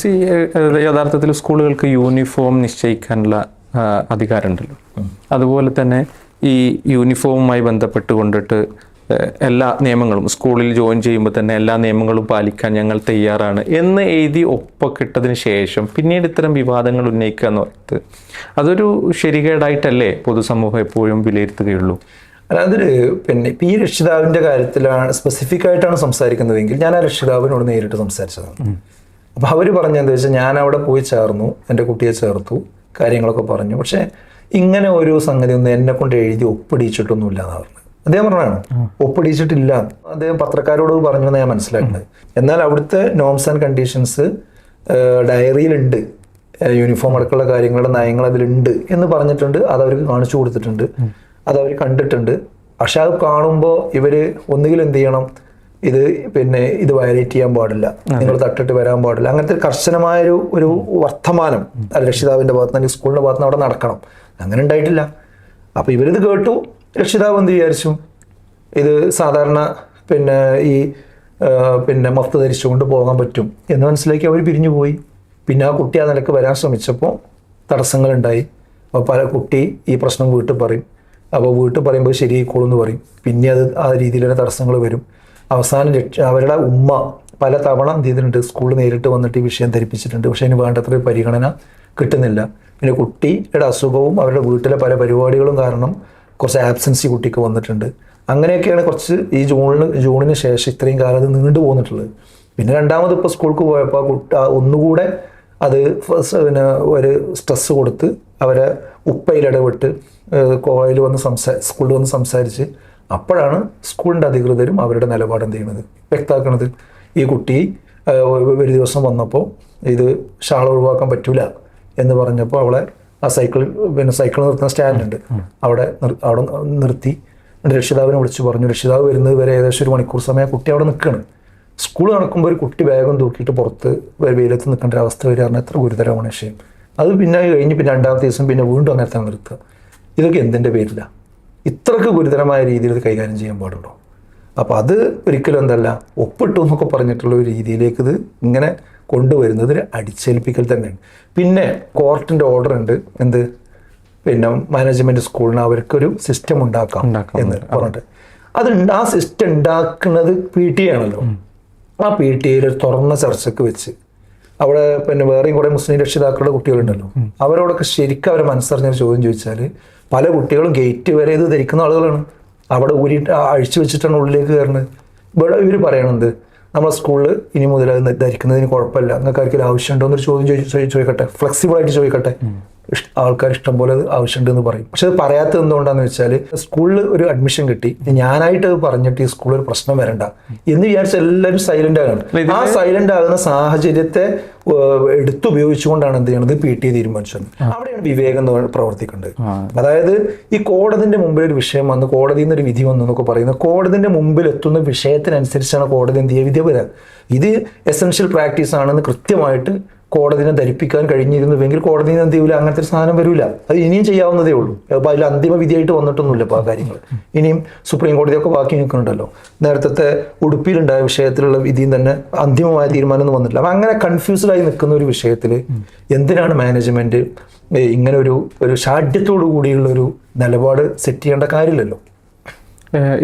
C യഥാർത്ഥത്തിൽ സ്കൂളുകൾക്ക് uniform നിശ്ചയിക്കാനുള്ള അധികാരമുണ്ടല്ലോ. അതുപോലെ തന്നെ ഈ യൂണിഫോമുമായി ബന്ധപ്പെട്ട് കൊണ്ടിട്ട് എല്ലാ നിയമങ്ങളും സ്കൂളിൽ ജോയിൻ ചെയ്യുമ്പോൾ തന്നെ എല്ലാ നിയമങ്ങളും പാലിക്കാൻ ഞങ്ങൾ തയ്യാറാണ് എന്ന് എഴുതി ഒപ്പക്കിട്ടതിന് ശേഷം പിന്നീട് ഇത്തരം വിവാദങ്ങൾ ഉന്നയിക്കുക എന്ന് പറയുന്നത് അതൊരു ശരികേടായിട്ടല്ലേ പൊതുസമൂഹം എപ്പോഴും വിലയിരുത്തുകയുള്ളൂ? അതായത് പിന്നെ ഇപ്പം ഈ രക്ഷിതാവിന്റെ കാര്യത്തിലാണ് സ്പെസിഫിക് ആയിട്ടാണ് സംസാരിക്കുന്നതെങ്കിൽ ഞാൻ ആ രക്ഷിതാവിനോട് നേരിട്ട് സംസാരിച്ചതാണ്. അപ്പൊ അവർ പറഞ്ഞെന്താ വെച്ചാൽ ഞാൻ അവിടെ പോയി ചേർന്നു എന്റെ കുട്ടിയെ ചേർത്തു കാര്യങ്ങളൊക്കെ പറഞ്ഞു. പക്ഷേ ഇങ്ങനെ ഒരു സംഗതി ഒന്നും എന്നെ കൊണ്ട് എഴുതി ഒപ്പിടിച്ചിട്ടൊന്നുമില്ല എന്നാണ് പറഞ്ഞത്. അദ്ദേഹം പറഞ്ഞാണ് ഒപ്പിടിച്ചിട്ടില്ല. അദ്ദേഹം പത്രക്കാരോട് പറഞ്ഞു എന്ന് ഞാൻ മനസ്സിലാക്കുന്നത്. എന്നാൽ അവിടുത്തെ നോംസ് ആൻഡ് കണ്ടീഷൻസ് ഡയറിയിലുണ്ട് യൂണിഫോം അടക്കമുള്ള കാര്യങ്ങളുടെ നയങ്ങൾ അതിലുണ്ട് എന്ന് പറഞ്ഞിട്ടുണ്ട്. അത് അവർക്ക് കാണിച്ചു കൊടുത്തിട്ടുണ്ട്. അത് അവർ കണ്ടിട്ടുണ്ട്. പക്ഷെ അത് കാണുമ്പോൾ ഇവർ ഒന്നുകിൽ എന്ത് ചെയ്യണം? ഇത് പിന്നെ ഇത് വയലേറ്റ് ചെയ്യാൻ പാടില്ല. നിങ്ങൾ തട്ടിട്ട് വരാൻ പാടില്ല. അങ്ങനത്തെ ഒരു കർശനമായ ഒരു ഒരു വർത്തമാനം രക്ഷിതാവിന്റെ ഭാഗത്ത് നിന്ന് സ്കൂളിന്റെ ഭാഗത്ത് നിന്ന് അവിടെ നടക്കണം. അങ്ങനെ ഉണ്ടായിട്ടില്ല. അപ്പൊ ഇവരിത് കേട്ടു. രക്ഷിതാവ് എന്ത് വിചാരിച്ചു? ഇത് സാധാരണ പിന്നെ ഈ പിന്നെ മഫ്ത ധരിച്ചുകൊണ്ട് പോകാൻ പറ്റും എന്ന് മനസ്സിലാക്കി അവർ പിരിഞ്ഞു പോയി. പിന്നെ ആ കുട്ടി ആ നിലയ്ക്ക് വരാൻ ശ്രമിച്ചപ്പോൾ തടസ്സങ്ങളുണ്ടായി. അപ്പോൾ പല കുട്ടി ഈ പ്രശ്നം വീട്ടിൽ പറയും. അപ്പോൾ വീട്ടിൽ പറയുമ്പോൾ ശരിയായിക്കോളും എന്ന് പറയും. പിന്നെ അത് ആ രീതിയിൽ തന്നെ തടസ്സങ്ങൾ വരും. അവസാനം അവരുടെ ഉമ്മ പല തവണ എന്ത് ചെയ്തിട്ടുണ്ട്? സ്കൂളിൽ നേരിട്ട് വന്നിട്ട് ഈ വിഷയം ധരിപ്പിച്ചിട്ടുണ്ട്. പക്ഷേ അതിന് വേണ്ടത്ര പരിഗണന കിട്ടുന്നില്ല. പിന്നെ കുട്ടിയുടെ അസുഖവും അവരുടെ വീട്ടിലെ പല പരിപാടികളും കാരണം കുറച്ച് ആബ്സൻസി കുട്ടിക്ക് വന്നിട്ടുണ്ട്. അങ്ങനെയൊക്കെയാണ് കുറച്ച് ഈ ജൂണിന് ജൂണിന് ശേഷം ഇത്രയും കാലം അത് നീണ്ടു പോന്നിട്ടുള്ളത്. പിന്നെ രണ്ടാമത് ഇപ്പോൾ സ്കൂൾക്ക് പോയപ്പോൾ കുട്ട ഒന്നുകൂടെ അത് പിന്നെ ഒരു സ്ട്രെസ് കൊടുത്ത് അവരെ ഉപ്പയിൽ ഇടപെട്ട് കോളേജിൽ വന്ന് സംസാ സ്കൂളിൽ വന്ന് സംസാരിച്ച് അപ്പോഴാണ് സ്കൂളിന്റെ അധികൃതരും അവരുടെ നിലപാട് എന്ത് ചെയ്യണത് വ്യക്തമാക്കണത്. ഈ കുട്ടി ഒരു ദിവസം വന്നപ്പോൾ ഇത് ഷാൾ ഒഴിവാക്കാൻ പറ്റൂല എന്ന് പറഞ്ഞപ്പോൾ അവളെ ആ സൈക്കിൾ പിന്നെ സൈക്കിൾ നിർത്തുന്ന സ്റ്റാൻഡ് ഉണ്ട് അവിടെ അവിടെ നിർത്തി. രക്ഷിതാവിനെ വിളിച്ചു പറഞ്ഞു രക്ഷിതാവ് വരുന്നത് വരെ ഏകദേശം ഒരു മണിക്കൂർ സമയം കുട്ടി അവിടെ നിൽക്കുകയാണ് സ്കൂൾ നടക്കുമ്പോൾ ഒരു കുട്ടി ബാഗും തൂക്കിയിട്ട് പുറത്ത് വെയിലത്ത് നിൽക്കേണ്ട ഒരു അവസ്ഥ വരിക പറഞ്ഞാൽ എത്ര ഗുരുതരമാണ് വിഷയം. അത് പിന്നെ കഴിഞ്ഞ് പിന്നെ രണ്ടാമത്തെ ദിവസം പിന്നെ വീണ്ടും അങ്ങനെ തന്നെ നിർത്തുക. ഇതൊക്കെ എന്തിന്റെ പേരില്ല ഇത്രക്ക് ഗുരുതരമായ രീതിയിൽ ഇത് കൈകാര്യം ചെയ്യാൻ പാടുള്ളൂ അപ്പോൾ അത് ഒരിക്കലും എന്തല്ല ഒപ്പിട്ടു എന്നൊക്കെ പറഞ്ഞിട്ടുള്ള ഒരു രീതിയിലേക്ക് ഇത് ഇങ്ങനെ കൊണ്ടുവരുന്നത് ഒരു അടിച്ചേൽപ്പിക്കൽ തന്നെയാണ്. പിന്നെ കോർട്ടിന്റെ ഓർഡർ ഉണ്ട്. എന്ത്? പിന്നെ മാനേജ്മെന്റ് സ്കൂളിന് അവർക്കൊരു സിസ്റ്റം ഉണ്ടാക്കാം. എന്ന് പറഞ്ഞിട്ട്. അത് ആ സിസ്റ്റം ഉണ്ടാക്കുന്നത് പി ടി ആണല്ലോ. ആ പി ടി എയിൽ ഒരു തുറന്ന ചർച്ചയ്ക്ക് വെച്ച് അവിടെ പിന്നെ വേറെയും കുറെ മുസ്ലിം രക്ഷിതാക്കളുടെ കുട്ടികളുണ്ടല്ലോ. അവരോടൊക്കെ ശരിക്കും അവരെ മനസ്സറിഞ്ഞ ചോദ്യം ചോദിച്ചാൽ പല കുട്ടികളും ഗേറ്റ് വരെ ഇത് ധരിക്കുന്ന ആളുകളാണ്. അവിടെ ഊരി അഴിച്ചു വെച്ചിട്ടാണ് ഉള്ളിലേക്ക് കയറുന്നത്. ഇവിടെ ഇവർ പറയണത് നമ്മളെ സ്കൂളിൽ ഇനി മുതൽ അത് ധരിക്കുന്നതിന് കുഴപ്പമില്ല. നിങ്ങൾക്ക് ആർക്കെങ്കിലും ആവശ്യമുണ്ടോ? എന്നൊരു ചോദ്യം ചോദിച്ചു ചോദിക്കട്ടെ. ഫ്ലെക്സിബിൾ ആയിട്ട് ചോദിക്കട്ടെ. ആൾക്കാർ ഇഷ്ടം പോലെ ആവശ്യമുണ്ട് എന്ന് പറയും. പക്ഷെ അത് പറയാത്തത് എന്തുകൊണ്ടാന്ന് വെച്ചാൽ സ്കൂളിൽ ഒരു അഡ്മിഷൻ കിട്ടി. ഞാനായിട്ട് അത് പറഞ്ഞിട്ട് ഈ സ്കൂളിൽ ഒരു പ്രശ്നം വരണ്ട എന്ന് വിചാരിച്ച എല്ലാവരും സൈലന്റ് ആകണം. ആ സൈലന്റ് ആകുന്ന സാഹചര്യത്തെ എടുത്തുപയോഗിച്ചുകൊണ്ടാണ് എന്ത് ചെയ്യണത് പി ടി തീരുമാനിച്ചത്. അവിടെയാണ് വിവേകം പ്രവർത്തിക്കേണ്ടത്. അതായത് ഈ കോടതിന്റെ മുമ്പിൽ ഒരു വിഷയം വന്ന് കോടതിയിൽ നിന്ന് ഒരു വിധി വന്നു എന്നൊക്കെ പറയുന്നത് കോടതിന്റെ മുമ്പിൽ എത്തുന്ന വിഷയത്തിനനുസരിച്ചാണ് കോടതി എന്ത് ചെയ്യുക? വിധി ഇത് എസെൻഷ്യൽ പ്രാക്ടീസ് ആണെന്ന് കൃത്യമായിട്ട് കോടതിനെ ധരിപ്പിക്കാൻ കഴിഞ്ഞിരുന്നുവെങ്കിൽ കോടതി എന്ത് ചെയ്യൂല അങ്ങനത്തെ ഒരു സാധനം വരില്ല അത് ഇനിയും ചെയ്യാവുന്നതേ ഉള്ളൂ. അപ്പോൾ അതിൽ അന്തിമ വിധിയായിട്ട് വന്നിട്ടൊന്നുമില്ല ഇപ്പോൾ ആ കാര്യങ്ങൾ. ഇനിയും സുപ്രീം കോടതിയൊക്കെ ബാക്കി നിൽക്കുന്നുണ്ടല്ലോ നേരത്തെ ഉടുപ്പിയിലുണ്ടായ വിഷയത്തിലുള്ള വിധിയും തന്നെ അന്തിമമായ തീരുമാനം ഒന്നും വന്നിട്ടില്ല. അപ്പം അങ്ങനെ കൺഫ്യൂസ്ഡ് ആയി നിൽക്കുന്ന ഒരു വിഷയത്തിൽ എന്തിനാണ് മാനേജ്മെന്റ് ഇങ്ങനെ ഒരു ഒരു ഷാഠ്യത്തോടു കൂടിയുള്ള ഒരു നിലപാട് സെറ്റ് ചെയ്യേണ്ട കാര്യമില്ലല്ലോ?